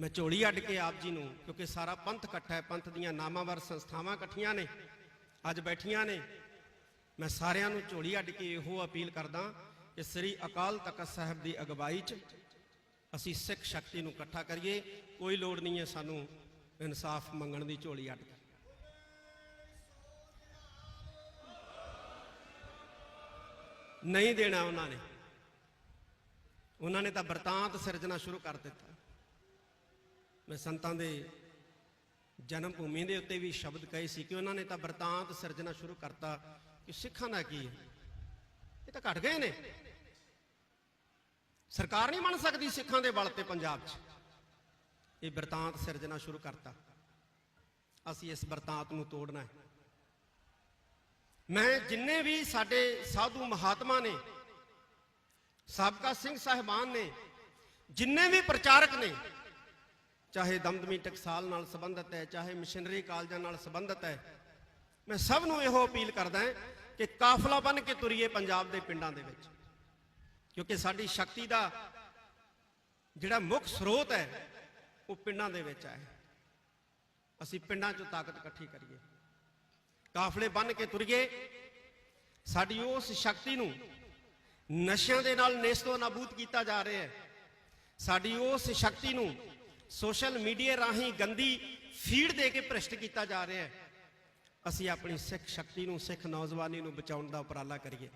ਮੈਂ ਝੋਲੀ ਅੱਡ ਕੇ ਆਪ ਜੀ ਨੂੰ, ਕਿਉਂਕਿ ਸਾਰਾ ਪੰਥ ਇਕੱਠਾ ਹੈ, ਪੰਥ ਦੀਆਂ ਨਾਮਾਵਰ ਸੰਸਥਾਵਾਂ ਇਕੱਠੀਆਂ ਨੇ, ਅੱਜ ਬੈਠੀਆਂ ਨੇ। ਮੈਂ ਸਾਰਿਆਂ ਨੂੰ ਝੋਲੀ ਅੱਡ ਕੇ ਇਹੋ ਅਪੀਲ ਕਰਦਾ ਕਿ ਸ੍ਰੀ ਅਕਾਲ ਤਖਤ ਸਾਹਿਬ ਦੀ ਅਗਵਾਈ 'ਚ ਅਸੀਂ ਸਿੱਖ ਸ਼ਕਤੀ ਨੂੰ ਇਕੱਠਾ ਕਰੀਏ। ਕੋਈ ਲੋੜ ਨਹੀਂ ਹੈ ਸਾਨੂੰ ਇਨਸਾਫ ਮੰਗਣ ਦੀ ਝੋਲੀ ਅੱਡ ਕੇ। ਨਹੀਂ ਦੇਣਾ ਉਹਨਾਂ ਨੇ। ਉਹਨਾਂ ਨੇ ਤਾਂ ਵਰਤਾਂਤ ਸਿਰਜਣਾ ਸ਼ੁਰੂ ਕਰ ਦਿੱਤਾ। ਮੈਂ ਸੰਤਾਂ ਦੇ ਜਨਮ ਭੂਮੀ ਦੇ ਉੱਤੇ ਵੀ ਸ਼ਬਦ ਕਹੇ ਸੀ ਕਿ ਉਹਨਾਂ ਨੇ ਤਾਂ ਵਰਤਾਂਤ ਸਿਰਜਣਾ ਸ਼ੁਰੂ ਕਰਤਾ ਕਿ ਸਿੱਖਾਂ ਦਾ ਕੀ ਹੈ? ਇਹ ਤਾਂ ਘਟ ਗਏ ਨੇ। ਸਰਕਾਰ ਨਹੀਂ ਬਣ ਸਕਦੀ ਸਿੱਖਾਂ ਦੇ ਬਲ ਤੇ ਪੰਜਾਬ 'ਚ। ਇਹ ਵਰਤਾਂਤ ਸਿਰਜਣਾ ਸ਼ੁਰੂ ਕਰਤਾ। ਅਸੀਂ ਇਸ ਵਰਤਾਂਤ ਨੂੰ ਤੋੜਨਾ ਹੈ। ਮੈਂ ਜਿੰਨੇ ਵੀ ਸਾਡੇ ਸਾਧੂ ਮਹਾਤਮਾ ਨੇ, ਸਾਬਕਾ ਸਿੰਘ ਸਾਹਿਬਾਨ ਨੇ, ਜਿੰਨੇ ਵੀ ਪ੍ਰਚਾਰਕ ਨੇ ਚਾਹੇ ਦਮਦਮੀ ਟਕਸਾਲ ਨਾਲ ਸੰਬੰਧਿਤ ਹੈ, ਚਾਹੇ ਮਿਸ਼ਨਰੀ ਕਾਲਜਾਂ ਨਾਲ ਸੰਬੰਧਿਤ ਹੈ, ਮੈਂ ਸਭ ਨੂੰ ਇਹੋ ਅਪੀਲ ਕਰਦਾ ਕਿ ਕਾਫਲਾ ਬਣ ਕੇ ਤੁਰੀਏ ਪੰਜਾਬ ਦੇ ਪਿੰਡਾਂ ਦੇ ਵਿੱਚ। ਕਿਉਂਕਿ ਸਾਡੀ ਸ਼ਕਤੀ ਦਾ ਜਿਹੜਾ ਮੁੱਖ ਸਰੋਤ ਹੈ, ਉਹ ਪਿੰਡਾਂ ਦੇ ਵਿੱਚ ਹੈ। ਅਸੀਂ ਪਿੰਡਾਂ 'ਚੋਂ ਤਾਕਤ ਇਕੱਠੀ ਕਰੀਏ। ਕਾਫਲੇ ਬੰਨ ਕੇ ਤੁਰੀਏ, ਸਾਡੀ ਉਸ ਸ਼ਕਤੀ ਨੂੰ ਨਸ਼ਿਆਂ ਦੇ ਨਾਲ ਨੇਸਤੋ ਨਾਬੂਦ ਕੀਤਾ ਜਾ ਰਿਹਾ ਹੈ। ਸਾਡੀ ਉਸ ਸ਼ਕਤੀ ਨੂੰ ਸੋਸ਼ਲ ਮੀਡੀਆ ਰਾਹੀਂ ਗੰਦੀ ਫੀਡ ਦੇ ਕੇ ਭ੍ਰਿਸ਼ਟ ਕੀਤਾ ਜਾ ਰਿਹਾ ਹੈ। ਅਸੀਂ ਆਪਣੀ ਸਿੱਖ ਸ਼ਕਤੀ ਨੂੰ, ਸਿੱਖ ਨੌਜਵਾਨੀ ਨੂੰ ਬਚਾਉਣ ਦਾ ਉਪਰਾਲਾ ਕਰੀਏ।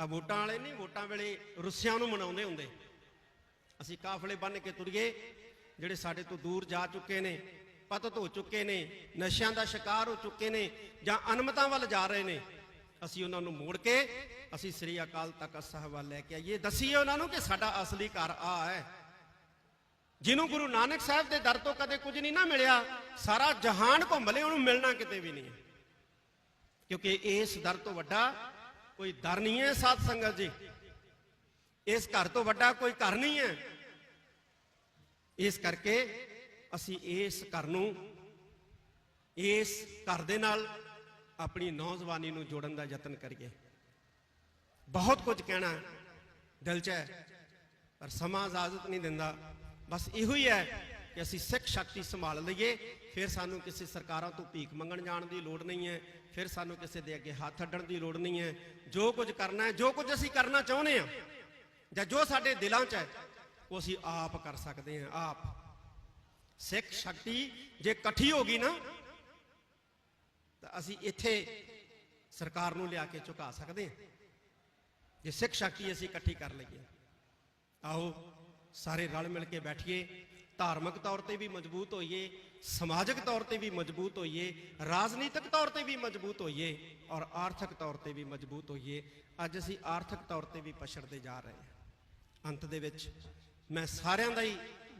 ਆ ਵੋਟਾਂ ਵਾਲੇ ਨਹੀਂ, ਵੋਟਾਂ ਵੇਲੇ ਰੁੱਸਿਆਂ ਨੂੰ ਮਨਾਉਂਦੇ ਹੁੰਦੇ। ਅਸੀਂ ਕਾਫਲੇ ਬੰਨ ਕੇ ਤੁਰੀਏ, ਜਿਹੜੇ ਸਾਡੇ ਤੋਂ ਦੂਰ ਜਾ ਚੁੱਕੇ ਨੇ, ਪਤਤ ਹੋ ਚੁੱਕੇ ਨੇ, ਨਸ਼ਿਆਂ ਦਾ ਸ਼ਿਕਾਰ ਹੋ ਚੁੱਕੇ ਨੇ, ਜਾਂ ਅਨਮਤਾਂ ਵੱਲ ਜਾ ਰਹੇ ਨੇ, ਅਸੀਂ ਉਹਨਾਂ ਨੂੰ ਮੋੜ ਕੇ, ਅਸੀਂ ਸ੍ਰੀ ਅਕਾਲ ਤਖਤ ਸਾਹਿਬ ਵੱਲ ਲੈ ਕੇ ਆਈਏ। ਦਸੀਏ ਉਹਨਾਂ ਨੂੰ ਕਿ ਸਾਡਾ ਅਸਲੀ ਘਰ ਆ ਹੈ। ਜਿਹਨੂੰ ਗੁਰੂ ਨਾਨਕ ਸਾਹਿਬ ਦੇ ਦਰ ਤੋਂ ਕਦੇ ਕੁਝ ਨਹੀਂ ਨਾ ਮਿਲਿਆ, ਸਾਰਾ ਜਹਾਨ ਘੁੰਮ ਲੇ ਉਹਨੂੰ ਮਿਲਣਾ ਕਿਤੇ ਵੀ ਨਹੀਂ ਹੈ। ਕਿਉਂਕਿ ਇਸ ਦਰ ਤੋਂ ਵੱਡਾ ਕੋਈ ਦਰ ਨਹੀਂ ਹੈ ਸਾਧ ਸੰਗਤ ਜੀ। ਇਸ ਘਰ ਤੋਂ ਵੱਡਾ ਕੋਈ ਘਰ ਨਹੀਂ ਹੈ। ਇਸ ਕਰਕੇ ਅਸੀਂ ਇਸ ਘਰ ਨੂੰ, ਇਸ ਘਰ ਦੇ ਨਾਲ ਆਪਣੀ ਨੌਜਵਾਨੀ ਨੂੰ ਜੋੜਨ ਦਾ ਯਤਨ ਕਰੀਏ। ਬਹੁਤ ਕੁਝ ਕਹਿਣਾ ਦਿਲ 'ਚ ਹੈ, ਪਰ ਸਮਾਂ ਇਜਾਜ਼ਤ ਨਹੀਂ ਦਿੰਦਾ। ਬਸ ਇਹੋ ਹੀ ਹੈ ਕਿ ਅਸੀਂ ਸਿੱਖ ਸ਼ਕਤੀ ਸੰਭਾਲ ਲਈਏ, ਫਿਰ ਸਾਨੂੰ ਕਿਸੇ ਸਰਕਾਰਾਂ ਤੋਂ ਭੀਖ ਮੰਗਣ ਜਾਣ ਦੀ ਲੋੜ ਨਹੀਂ ਹੈ, ਫਿਰ ਸਾਨੂੰ ਕਿਸੇ ਦੇ ਅੱਗੇ ਹੱਥ ਅੱਡਣ ਦੀ ਲੋੜ ਨਹੀਂ ਹੈ। ਜੋ ਕੁਝ ਕਰਨਾ ਹੈ, ਜੋ ਕੁਝ ਅਸੀਂ ਕਰਨਾ ਚਾਹੁੰਦੇ ਹਾਂ, ਜਾਂ ਜੋ ਸਾਡੇ ਦਿਲਾਂ 'ਚ ਹੈ, ਉਹ ਅਸੀਂ ਆਪ ਕਰ ਸਕਦੇ ਹਾਂ, ਆਪ। ਸਿੱਖ ਸ਼ਕਤੀ ਜੇ ਇਕੱਠੀ ਹੋ ਗਈ ਨਾ, ਤਾਂ ਅਸੀਂ ਇੱਥੇ ਸਰਕਾਰ ਨੂੰ ਲਿਆ ਕੇ ਝੁਕਾ ਸਕਦੇ ਹਾਂ। ਜੇ ਸਿੱਖ ਸ਼ਕਤੀ ਅਸੀਂ ਇਕੱਠੀ ਕਰ ਲਈਏ, ਆਓ ਸਾਰੇ ਰਲ ਮਿਲ ਕੇ ਬੈਠੀਏ, ਧਾਰਮਿਕ ਤੌਰ ਤੇ ਵੀ ਮਜ਼ਬੂਤ ਹੋਈਏ, ਸਮਾਜਿਕ ਤੌਰ ਤੇ ਵੀ ਮਜ਼ਬੂਤ ਹੋਈਏ, ਰਾਜਨੀਤਿਕ ਤੌਰ ਤੇ ਵੀ ਮਜ਼ਬੂਤ ਹੋਈਏ ਔਰ ਆਰਥਿਕ ਤੌਰ ਤੇ ਵੀ ਮਜ਼ਬੂਤ ਹੋਈਏ, ਅੱਜ ਅਸੀਂ ਆਰਥਿਕ ਤੌਰ ਤੇ ਵੀ ਪਛੜਦੇ ਜਾ ਰਹੇ ਹਾਂ। ਅੰਤ ਦੇ ਵਿੱਚ ਮੈਂ ਸਾਰਿਆਂ ਦਾ ਹੀ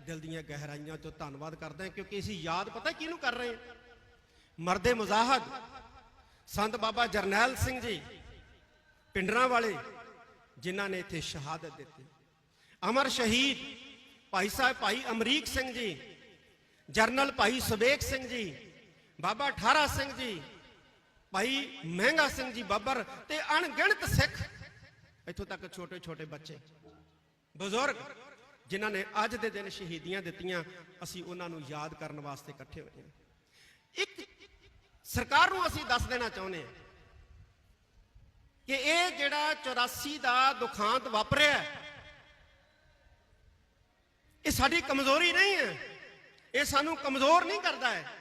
ਦਿਲ ਦੀਆਂ ਗਹਿਰਾਈਆਂ ਤੋਂ ਧੰਨਵਾਦ ਕਰਦਾ ਕਿਉਂਕਿ ਅਸੀਂ ਯਾਦ ਪਤਾ ਕਿਹਨੂੰ ਕਰ ਰਹੇ ਹਾਂ? ਮਰਦੇ ਮੁਜ਼ਾਹਦ, ਸੰਤ ਬਾਬਾ ਜਰਨੈਲ ਸਿੰਘ ਜੀ, ਪਿੰਡਰਾਂ ਵਾਲੇ, ਜਿਨ੍ਹਾਂ ਨੇ ਇੱਥੇ ਸ਼ਹਾਦਤ ਦਿੱਤੀ। ਅਮਰ ਸ਼ਹੀਦ ਭਾਈ ਸਾਹਿਬ ਭਾਈ ਅਮਰੀਕ ਸਿੰਘ ਜੀ, ਜਰਨਲ ਭਾਈ ਸੁਬੇਕ ਸਿੰਘ ਜੀ, ਬਾਬਾ ਠਾਰਾ ਸਿੰਘ ਜੀ, ਭਾਈ ਮਹਿੰਗਾ ਸਿੰਘ ਜੀ ਬੱਬਰ ਤੇ ਅਣਗਿਣਤ ਸਿੱਖ। ਇੱਥੋਂ ਤੱਕ ਛੋਟੇ ਛੋਟੇ ਬੱਚੇ, ਬਜ਼ੁਰਗ, ਜਿਨ੍ਹਾਂ ਨੇ ਅੱਜ ਦੇ ਦਿਨ ਸ਼ਹੀਦੀਆਂ ਦਿੱਤੀਆਂ, ਅਸੀਂ ਉਹਨਾਂ ਨੂੰ ਯਾਦ ਕਰਨ ਵਾਸਤੇ ਇਕੱਠੇ ਹੋਏ ਹਾਂ। ਇੱਕ ਸਰਕਾਰ ਨੂੰ ਅਸੀਂ ਦੱਸ ਦੇਣਾ ਚਾਹੁੰਦੇ ਹਾਂ ਕਿ ਇਹ ਜਿਹੜਾ 84 ਦਾ ਦੁਖਾਂਤ ਵਾਪਰਿਆ ਇਹ ਸਾਡੀ ਕਮਜ਼ੋਰੀ ਨਹੀਂ ਹੈ। ਇਹ ਸਾਨੂੰ ਕਮਜ਼ੋਰ ਨਹੀਂ ਕਰਦਾ ਹੈ।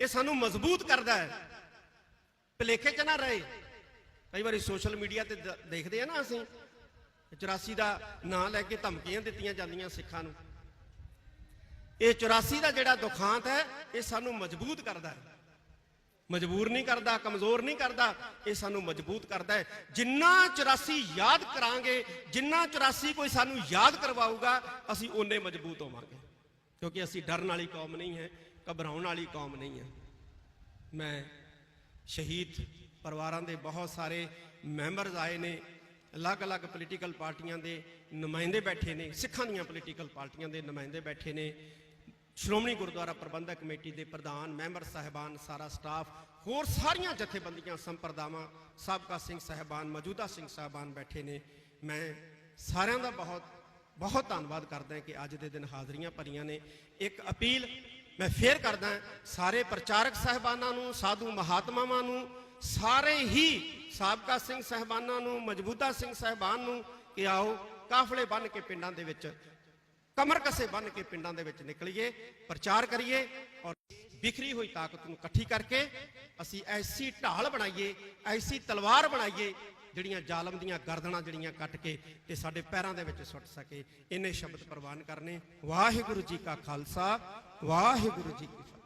ਇਹ ਸਾਨੂੰ ਮਜ਼ਬੂਤ ਕਰਦਾ ਹੈ। ਭਲੇਖੇ ਚ ਨਾ ਰਹੇ। ਕਈ ਵਾਰੀ ਸੋਸ਼ਲ ਮੀਡੀਆ ਤੇ ਦ- ਦੇਖਦੇ ਆ ਨਾ ਅਸੀਂ। 84 ਦਾ ਨਾਂ ਲੈ ਕੇ ਧਮਕੀਆਂ ਦਿੱਤੀਆਂ ਜਾਂਦੀਆਂ ਸਿੱਖਾਂ ਨੂੰ। ਇਹ 84 ਦਾ ਜਿਹੜਾ ਦੁਖਾਂਤ ਹੈ, ਇਹ ਸਾਨੂੰ ਮਜ਼ਬੂਤ ਕਰਦਾ ਹੈ। ਮਜਬੂਰ ਨਹੀਂ ਕਰਦਾ, ਕਮਜ਼ੋਰ ਨਹੀਂ ਕਰਦਾ, ਇਹ ਸਾਨੂੰ ਮਜ਼ਬੂਤ ਕਰਦਾ ਹੈ। ਜਿੰਨਾ 84 ਯਾਦ ਕਰਾਂਗੇ, ਜਿੰਨਾ 84 ਕੋਈ ਸਾਨੂੰ ਯਾਦ ਕਰਵਾਊਗਾ, ਅਸੀਂ ਓਨੇ ਮਜ਼ਬੂਤ ਹੋਵਾਂਗੇ। ਕਿਉਂਕਿ ਅਸੀਂ ਡਰਨ ਵਾਲੀ ਕੌਮ ਨਹੀਂ ਹੈ, ਘਬਰਾਉਣ ਵਾਲੀ ਕੌਮ ਨਹੀਂ ਹੈ। ਮੈਂ ਸ਼ਹੀਦ ਪਰਿਵਾਰਾਂ ਦੇ ਬਹੁਤ ਸਾਰੇ ਮੈਂਬਰਸ ਆਏ ਨੇ, ਅਲੱਗ-ਅਲੱਗ ਪੋਲੀਟੀਕਲ ਪਾਰਟੀਆਂ ਦੇ ਨੁਮਾਇੰਦੇ ਬੈਠੇ ਨੇ, ਸਿੱਖਾਂ ਦੀਆਂ ਪੋਲੀਟੀਕਲ ਪਾਰਟੀਆਂ ਦੇ ਨੁਮਾਇੰਦੇ ਬੈਠੇ ਨੇ। ਸ਼੍ਰੋਮਣੀ ਗੁਰਦੁਆਰਾ ਪ੍ਰਬੰਧਕ ਕਮੇਟੀ ਦੇ ਪ੍ਰਧਾਨ, ਮੈਂਬਰ ਸਾਹਿਬਾਨ, ਸਾਰਾ ਸਟਾਫ, ਹੋਰ ਸਾਰੀਆਂ ਜਥੇਬੰਦੀਆਂ, ਸੰਪਰਦਾਵਾਂ, ਸਾਬਕਾ ਸਿੰਘ ਸਾਹਿਬਾਨ, ਮੌਜੂਦਾ ਸਿੰਘ ਸਾਹਿਬਾਨ ਬੈਠੇ ਨੇ। ਮੈਂ ਸਾਰਿਆਂ ਦਾ ਬਹੁਤ ਬਹੁਤ ਧੰਨਵਾਦ ਕਰਦਾ ਕਿ ਅੱਜ ਦੇ ਦਿਨ ਹਾਜ਼ਰੀਆਂ ਭਰੀਆਂ ਨੇ। ਇੱਕ ਅਪੀਲ ਮੈਂ ਫੇਰ ਕਰਦਾ ਸਾਰੇ ਪ੍ਰਚਾਰਕ ਸਹਿਬਾਨਾਂ ਨੂੰ, ਸਾਧੂ ਮਹਾਤਮਾਵਾਂ ਨੂੰ, ਸਾਰੇ ਹੀ ਸਾਬਕਾ ਸਿੰਘ ਸਹਿਬਾਨਾਂ ਨੂੰ, ਮਜਬੂਤਾ ਸਿੰਘ ਸਹਿਬਾਨ ਨੂੰ ਕਿ ਆਓ ਕਾਫਲੇ ਬੰਨ ਕੇ ਪਿੰਡਾਂ ਦੇ ਵਿੱਚ ਕਮਰ ਕਸੇ ਬੰਨ ਕੇ ਪਿੰਡਾਂ ਦੇ ਵਿੱਚ ਨਿਕਲੀਏ, ਪ੍ਰਚਾਰ ਕਰੀਏ ਔਰ ਬਿਖਰੀ ਹੋਈ ਤਾਕਤ ਨੂੰ ਇਕੱਠੀ ਕਰਕੇ ਅਸੀਂ ਐਸੀ ਢਾਲ ਬਣਾਈਏ, ਐਸੀ ਤਲਵਾਰ ਬਣਾਈਏ, ਜਿਹੜੀਆਂ ਜ਼ਾਲਮ ਦੀਆਂ ਗਰਦਨਾਂ ਜਿਹੜੀਆਂ ਕੱਟ ਕੇ ਤੇ ਸਾਡੇ ਪੈਰਾਂ ਦੇ ਵਿੱਚ ਸੁੱਟ ਸਕੇ। ਇਹਨੇ ਸ਼ਬਦ ਪ੍ਰਵਾਨ ਕਰਨੇ। ਵਾਹਿਗੁਰੂ ਜੀ ਕਾ ਖਾਲਸਾ, ਵਾਹਿਗੁਰੂ ਜੀ ਕੀ ਫਤਿਹ।